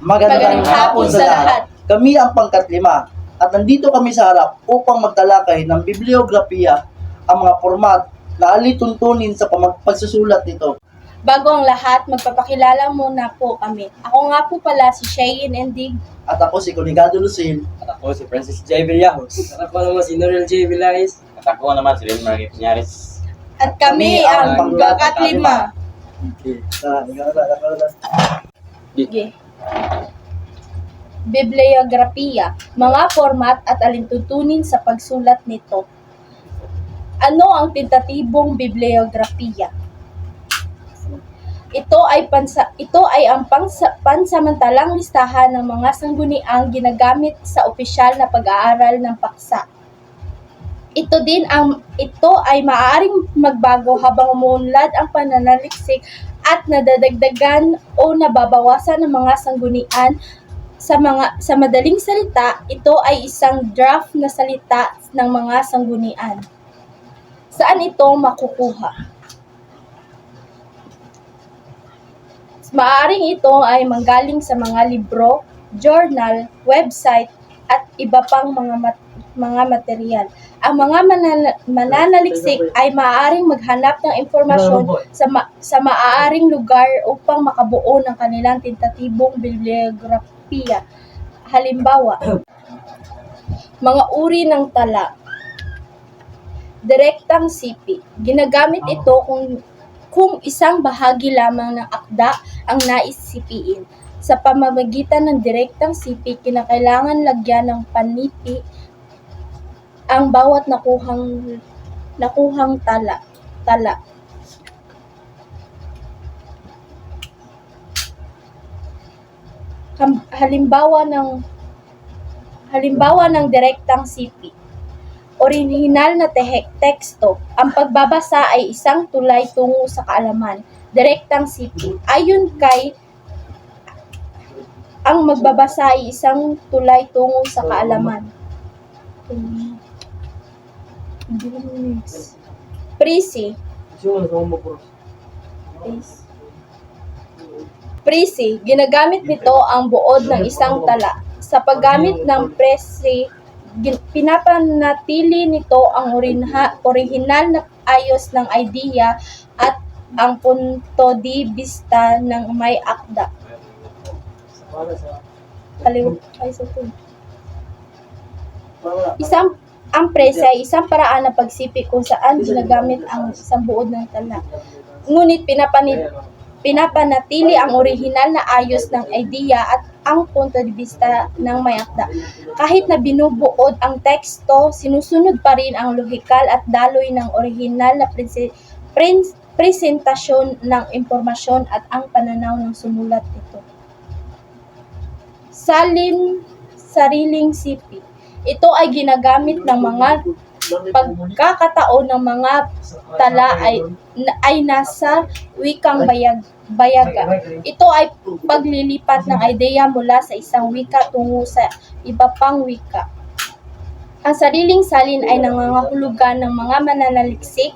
Magandang hapon sa lahat. Kami ang pangkat lima at nandito kami sa harap upang magtalakay ng bibliografiya ang mga format na alituntunin sa pagsusulat nito. Bago ang lahat, magpapakilala muna po kami. Ako nga po pala si Shayin Endig. At ako si Conigado Lucil. At ako si Francis J. Villajos. At ako naman si Norel J. Villaris. At ako naman si Ren Marie Piñares. At kami Kami ang ang pangkat Pangkat Lima. Ah, ikaw na, ikaw na. Sige. Bibliografiya, mga format at alintutunin sa pagsulat nito. Ano ang tentatibong bibliografiya? Ito ay pansa, ito ay ang pangsa, pansamantalang listahan ng mga sangguniang ginagamit sa opisyal na pag-aaral ng paksa. Ito din ang ito ay maaaring magbago habang umuunlad ang pananaliksik at nadadagdagan o nababawasan ng mga sanggunian sa mga sa madaling salita, ito ay isang draft na salita ng mga sanggunian. Saan ito makukuha? Maaring ito ay manggaling sa mga libro, journal, website, at iba pang mga mat- mga material. Ang mga manana- mananaliksik ay maaaring maghanap ng impormasyon sa ma- sa maaaring lugar upang makabuo ng kanilang tentatibong bibliografiya. Halimbawa, mga uri ng tala. Direktang sipi. Ginagamit ito kung kung isang bahagi lamang ng akda ang nais sipiin. Sa pamamagitan ng direktang sipi, kinakailangan lagyan ng paniti ang bawat nakuhang nakuhang tala. Tala. Halimbawa ng halimbawa ng direktang sipi. Orihinal na tehe- teksto, ang pagbabasa ay isang tulay tungo sa kaalaman. Direktang sipi. Ayon kay ang magbabasa ay isang tulay tungo sa kaalaman. Prisi. Please. Prisi, ginagamit nito ang buod ng isang tala. Sa paggamit ng gin- pinapanatili nito ang orinha, orihinal na ayos ng idea at ang punto di vista ng may akda. Kaliw, ay, sa. Isang ang presa ay isang paraan ng pagsipik kung saan ginagamit ang isang buod ng tala. Ngunit pinapanit, pinapanatili ang orihinal na ayos ng idea at ang punto de vista ng may akda. Kahit na binubuod ang teksto, sinusunod pa rin ang lohikal at daloy ng orihinal na prese- prin- presentasyon ng impormasyon at ang pananaw ng sumulat nito. Salin sariling sipi. Ito ay ginagamit ng mga pagkakataon ng mga tala ay ay nasa wikang bayag bayaga. Ito ay paglilipat ng ideya mula sa isang wika tungo sa iba pang wika. Ang sariling salin ay nangangahulugan ng mga mananaliksik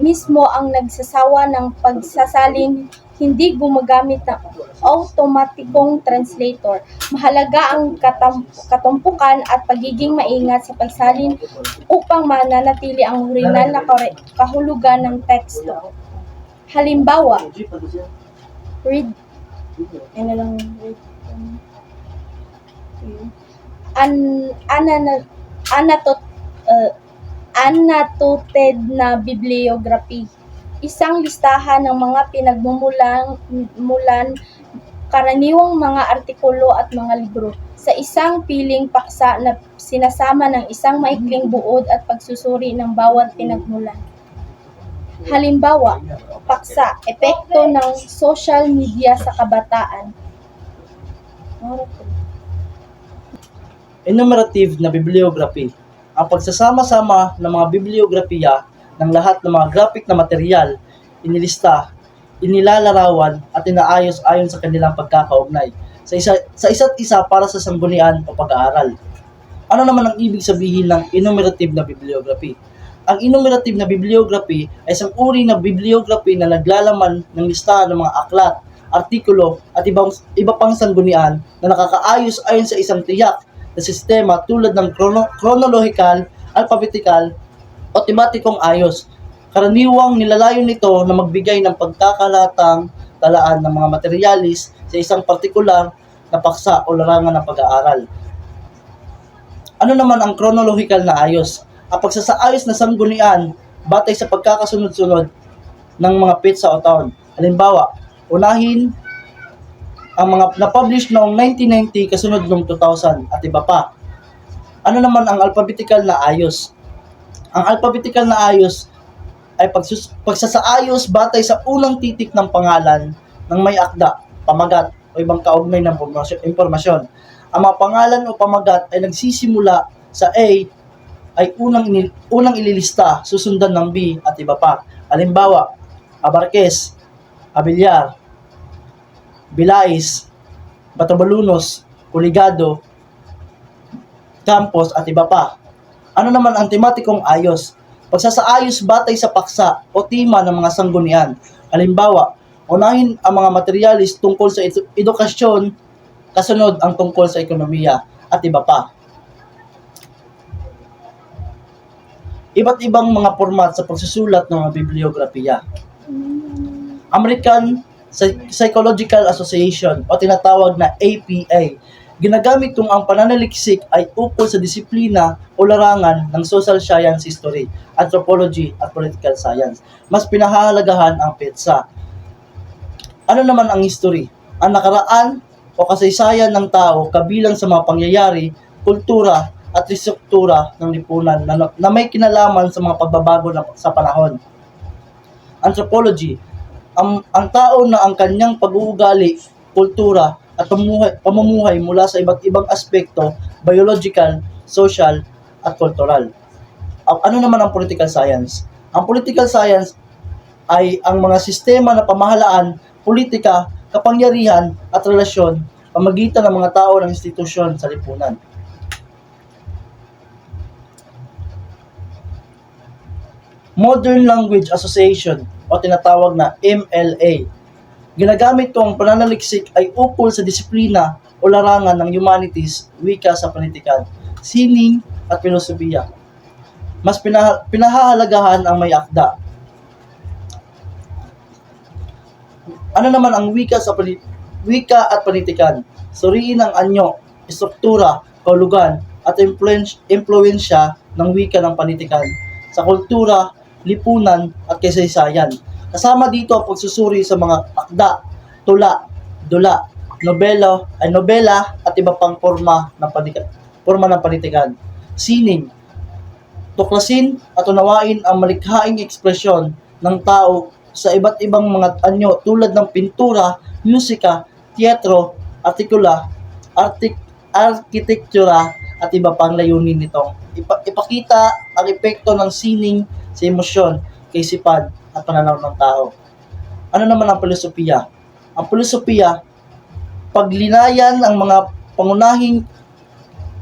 mismo ang nagsasawa ng pagsasalin hindi gumagamit ng automatikong translator. Mahalaga ang katumpukan at pagiging maingat sa pagsalin upang mananatili ang original na kahulugan ng teksto. Halimbawa, read, ano lang, read, an, anana, anatot, uh, annotated na bibliography. Isang listahan ng mga pinagmumulan mulan, karaniwang mga artikulo at mga libro sa isang piling paksa na sinasama ng isang maikling buod at pagsusuri ng bawat pinagmulan. Halimbawa, paksa, epekto ng social media sa kabataan. Enumerative na bibliography. Ang pagsasama-sama ng mga bibliografiya ng lahat ng mga graphic na material, inilista, inilalarawan at inaayos ayon sa kanilang pagkakaugnay sa, isa, sa isa't isa para sa sanggunian o pag-aaral. Ano naman ang ibig sabihin ng enumerative na bibliography? Ang enumerative na bibliography ay isang uri na bibliography na naglalaman ng listahan ng mga aklat artikulo at ibang, iba pang sanggunian na nakakaayos ayon sa isang tiyak na sistema tulad ng chrono, chronological, alphabetical, o tematikong ayos. Karaniwang nilalayon nito na magbigay ng pagkakalatang talaan ng mga materialis sa isang partikular na paksa o larangan ng pag-aaral. Ano naman ang chronological na ayos? Ang pagsasaayos na sanggunian batay sa pagkakasunod-sunod ng mga petsa o taon. Halimbawa, unahin ang mga na-publish noong 1990 kasunod noong 2000 at iba pa. Ano naman ang alphabetical na ayos? Ang alphabetical na ayos ay pagsus- pagsasaayos batay sa unang titik ng pangalan ng may akda, pamagat o ibang kaugnay ng impormasyon-. Ang mga pangalan o pamagat ay nagsisimula sa A ay unang inil- unang ililista, susundan ng B at iba pa. Halimbawa, Abarques, Abiliar, Bilais, Batabalunos, Kuligado, Campos at iba pa. Ano naman ang tematikong ayos? Pagsasaayos batay sa paksa o tema ng mga sanggunian. Halimbawa, unahin ang mga materialis tungkol sa edu- edukasyon, kasunod ang tungkol sa ekonomiya at iba pa. Iba't ibang mga format sa pagsusulat ng mga bibliografiya. American Psy- Psychological Association o tinatawag na APA. Ginagamit kung ang pananaliksik ay ukol sa disiplina o larangan ng social science history, anthropology at political science. Mas pinahahalagahan ang petsa. Ano naman ang history? Ang nakaraan o kasaysayan ng tao kabilang sa mga pangyayari, kultura at restruktura ng lipunan na, na may kinalaman sa mga pagbabago na, sa panahon. Anthropology, ang, ang tao na ang kanyang pag-uugali, kultura, at pamumuhay, pamumuhay mula sa iba't ibang aspekto, biological, social, at cultural. Ang- Ano naman ang political science? Ang political science ay ang mga sistema na pamahalaan, politika, kapangyarihan, at relasyon pamagitan ng mga tao ng institusyon sa lipunan. Modern Language Association o tinatawag na MLA. Ginagamit ang pananaliksik ay ukol sa disiplina o larangan ng humanities, wika sa panitikan, sining at filosofiya. Mas pina- pinahahalagahan ang may akda. Ano naman ang wika sa pani- wika at panitikan? Suriin ang anyo, struktura, kaulugan, at impluensya ng wika ng panitikan sa kultura, lipunan, at kasaysayan. Kasama dito ang pagsusuri sa mga akda, tula, dula, nobela, ay nobela at iba pang forma ng panitikan, forma ng panitikan. Sining, tuklasin at unawain ang malikhaing ekspresyon ng tao sa iba't ibang mga anyo tulad ng pintura, musika, teatro, artikula, artik, arkitektura at iba pang layunin nitong ipa- ipakita ang epekto ng sining sa emosyon, kaisipan at pananaw ng tao. Ano naman ang filosofiya? Ang filosofiya, paglinayan ang mga pangunahing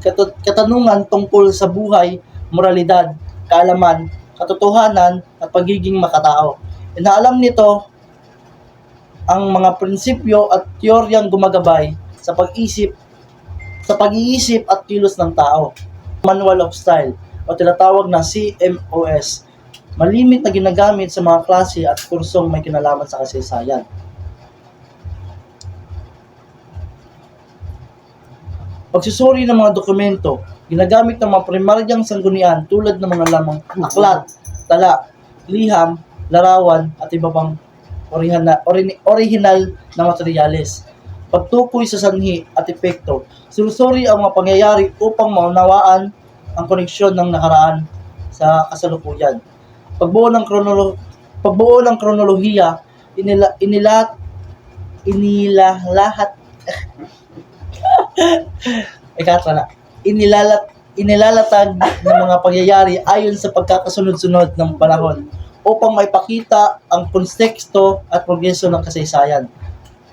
katut- katanungan tungkol sa buhay, moralidad, kaalaman, katotohanan, at pagiging makatao. Inaalam nito ang mga prinsipyo at teoryang gumagabay sa pag-isip sa pag-iisip at kilos ng tao. Manual of Style o tinatawag na CMOS. Malimit na ginagamit sa mga klase at kursong may kinalaman sa kasaysayan. Pagsusuri ng mga dokumento, ginagamit ng mga primaryang sanggunian tulad ng mga lamang aklat, tala, liham, larawan, at iba pang original, original na materyales. Pagtukoy sa sanhi at epekto, sinusuri ang mga pangyayari upang maunawaan ang koneksyon ng nakaraan sa kasalukuyan. Pagbuo ng kronolo pagbuo ng kronolohiya, inila, inilat inilahat Ikatra na. Inilalat inilalatag ng mga pangyayari ayon sa pagkakasunod-sunod ng panahon upang maipakita ang konteksto at progreso ng kasaysayan.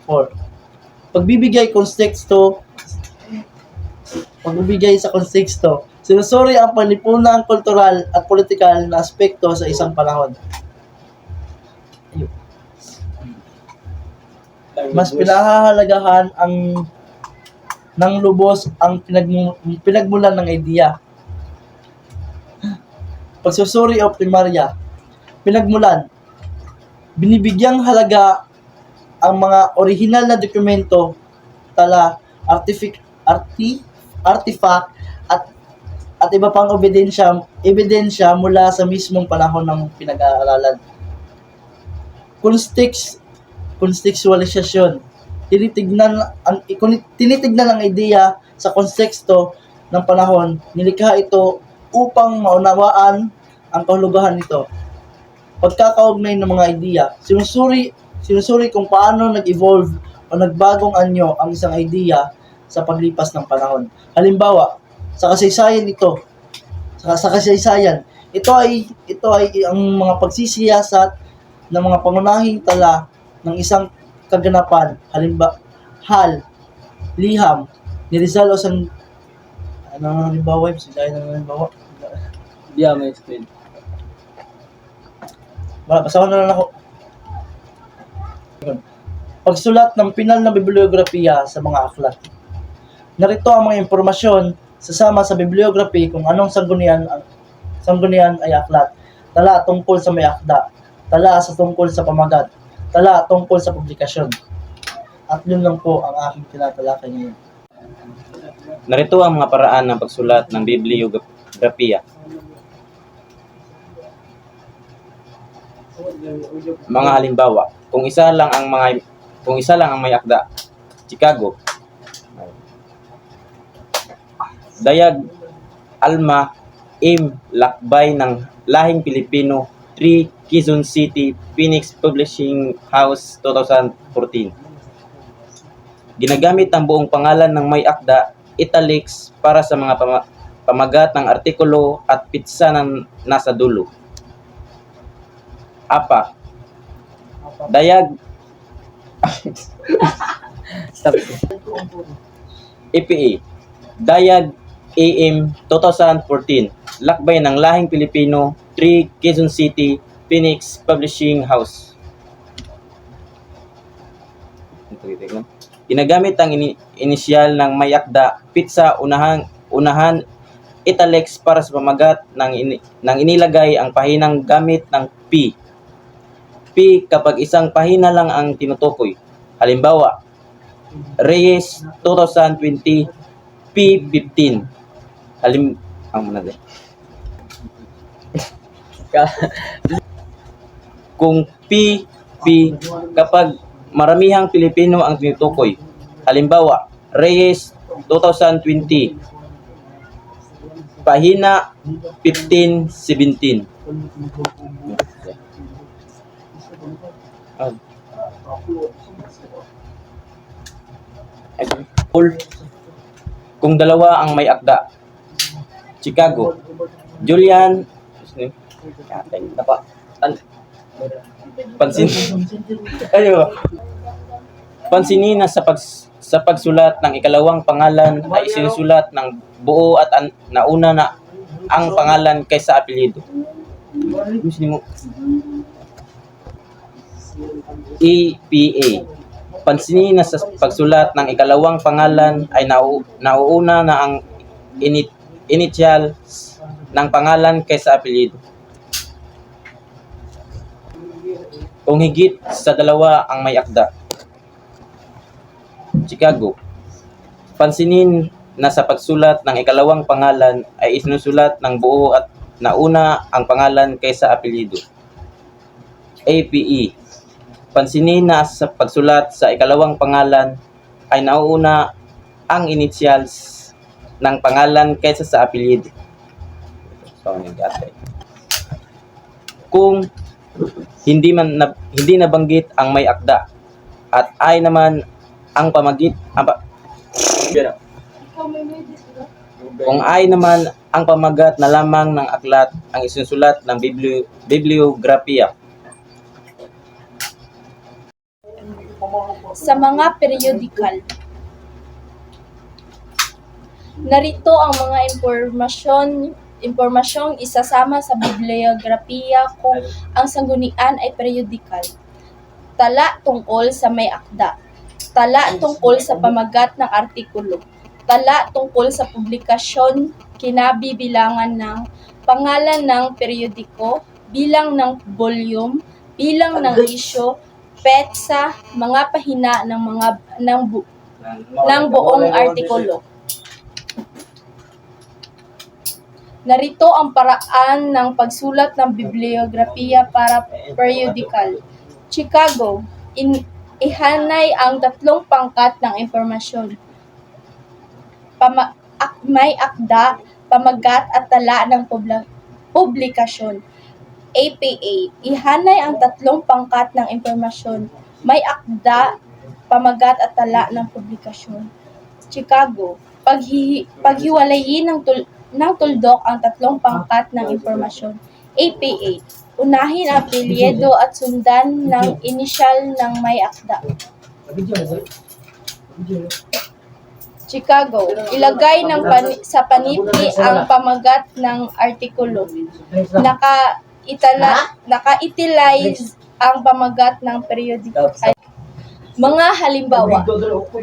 4. Pagbibigay konteksto pagbibigay sa konteksto, sinusuri ang panlipunang kultural at politikal na aspekto sa isang panahon. Ayun. mas pinahahalagahan ang ng lubos ang pinagmu- pinagmulan ng idea. Pagsusuri o primarya, pinagmulan, binibigyang halaga ang mga orihinal na dokumento, tala, artific, arti, artifact, at iba pang ebidensya, ebidensya mula sa mismong panahon ng pinag-aaralan. Context, contextualisasyon. Tinitignan ang tinitignan ang ideya sa konteksto ng panahon. Nilikha ito upang maunawaan ang kahulugan nito. Pagkakaugnay ng mga ideya, sinusuri sinusuri kung paano nag-evolve o nagbagong anyo ang isang idea sa paglipas ng panahon. Halimbawa, sa kasaysayan ito, sa, sa kasaysayan, ito ay ito ay ang mga pagsisiyasat ng mga pangunahing tala ng isang kaganapan, halimbawa, hal, liham, ni Rizal o San, ano ang halimbawa, sige ng halimbawa. Di ako may explain. Wala, basta na lang ako. Pagsulat ng pinal na bibliografiya sa mga aklat. Narito ang mga impormasyon sasama sa bibliography kung anong sanggunian ang sanggunian ay aklat. Tala tungkol sa may akda. Tala sa tungkol sa pamagat. Tala tungkol sa publikasyon. At yun lang po ang aking tinatalakay ngayon. Narito ang mga paraan ng pagsulat ng bibliografiya. Mga halimbawa, kung isa lang ang mga kung isa lang ang may akda, Chicago. Dayag Alma Im Lakbay ng Lahing Pilipino 3 Quezon City Phoenix Publishing House 2014 Ginagamit ang buong pangalan ng may akda, italics, para sa mga pama- pamagat ng artikulo at pitsa ng nasa dulo. Apa, dayag, EPA, dayag AM 2014, lakbay ng lahing Pilipino, 3 Quezon City, Phoenix Publishing House. Ginagamit ang ini- inisyal ng may akda, pizza, unahan, unahan, italics para sa pamagat ng, ini, ng inilagay ang pahinang gamit ng P. P kapag isang pahina lang ang tinutukoy. Halimbawa, Reyes 2020 P15. Halim ang muna din. Kung P P kapag maramihang Pilipino ang tinutukoy. Halimbawa, Reyes 2020 pahina 15-17. Ah. Kung dalawa ang may akda. Chicago. Julian, an, pansin, ano, pansinin na sa pag sa pagsulat ng ikalawang pangalan ay isinusulat ng buo at an, nauna na ang pangalan kaysa apelyido. EPA. Pansinin na sa pagsulat ng ikalawang pangalan ay nau, nauuna na ang init, initial ng pangalan kaysa apelyido. Kung higit sa dalawa ang may akda. Chicago. Pansinin na sa pagsulat ng ikalawang pangalan ay isinusulat ng buo at nauna ang pangalan kaysa apelyido. APE. Pansinin na sa pagsulat sa ikalawang pangalan ay nauuna ang initials ng pangalan kaysa sa apelyido. So. Kung hindi man na, hindi nabanggit ang may akda at ay naman ang pamagit ang pa, kung ay naman ang pamagat na lamang ng aklat ang isinusulat ng biblio, bibliografiya sa mga periodikal. Narito ang mga impormasyon impormasyong isasama sa bibliografiya kung ang sanggunian ay periodikal. Tala tungkol sa may akda. Tala tungkol sa pamagat ng artikulo. Tala tungkol sa publikasyon, kinabibilangan ng pangalan ng periodiko, bilang ng volume, bilang ng isyo, petsa, mga pahina ng mga ng, bu- ng buong artikulo. Narito ang paraan ng pagsulat ng bibliografiya para periodical. Chicago, in, ihanay ang tatlong pangkat ng impormasyon. Pama, ak, may akda, pamagat at tala ng publi- publikasyon. APA, ihanay ang tatlong pangkat ng impormasyon. May akda, pamagat at tala ng publikasyon. Chicago, paghi, paghiwalayin ng, tul, ng tuldok ang tatlong pangkat ng impormasyon. APA, unahin ang apelyido at sundan ng inisyal ng may akda. Chicago, ilagay ng pani- sa paniti ang pamagat ng artikulo. Naka itala, naka-itilize ang pamagat ng periodiko. Ay, mga halimbawa,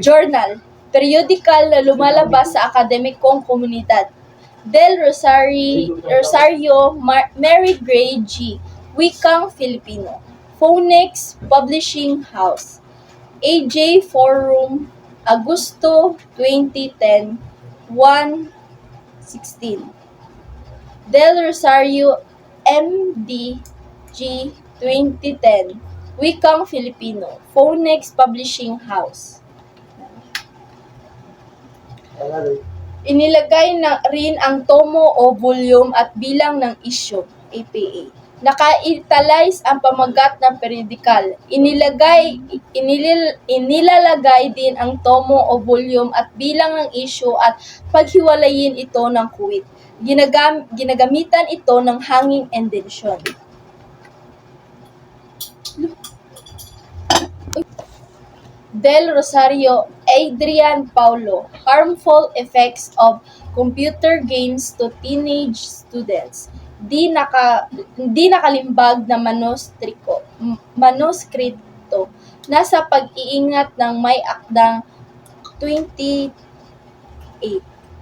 journal, periodical na lumalabas sa akademikong komunidad. Del Rosario, Rosario Mar- Mary Gray G. Wikang Filipino. Phoenix Publishing House. AJ Forum, Agosto 2010, 1.16. Del Rosario MDG 2010, Wikang Filipino, Phoenix Publishing House. Inilagay na rin ang tomo o volume at bilang ng issue, APA. Naka-italize ang pamagat ng periodikal. Inilagay, inilil, inilalagay din ang tomo o volume at bilang ng issue at paghiwalayin ito ng kuwit. Ginagam, ginagamitan ito ng hanging indention. Del Rosario Adrian Paulo Harmful Effects of Computer Games to Teenage Students. Di naka di nakalimbag na manustriko manuskripto. Nasa pag-iingat ng may akdang 28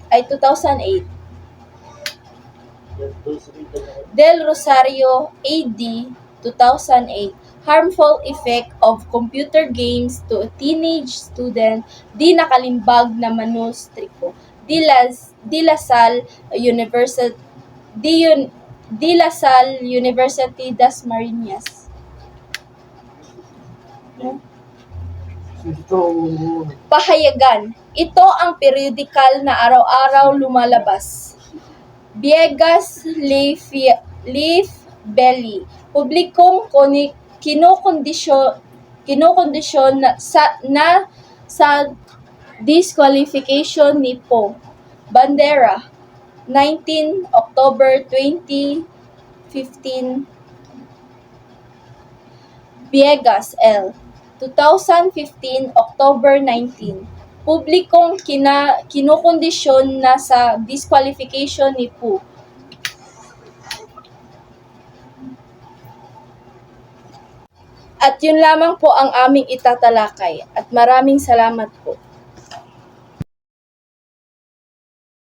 ay 2008 Del Rosario AD 2008 Harmful Effect of Computer Games to a Teenage Student di nakalimbag na manustriko di, Las, di La Salle University di, di La Salle University das Marinas Pahayagan. Ito ang periodikal na araw-araw lumalabas. Viegas Leaf, Leaf Belly. Publikong kinokondisyon, kinokondisyon na sa, na sa disqualification ni Po. Bandera, 19 October 2015 Viegas L. 2015 October 19. Publikong kina, kinokondisyon na sa disqualification ni Pu. At yun lamang po ang aming itatalakay at maraming salamat po.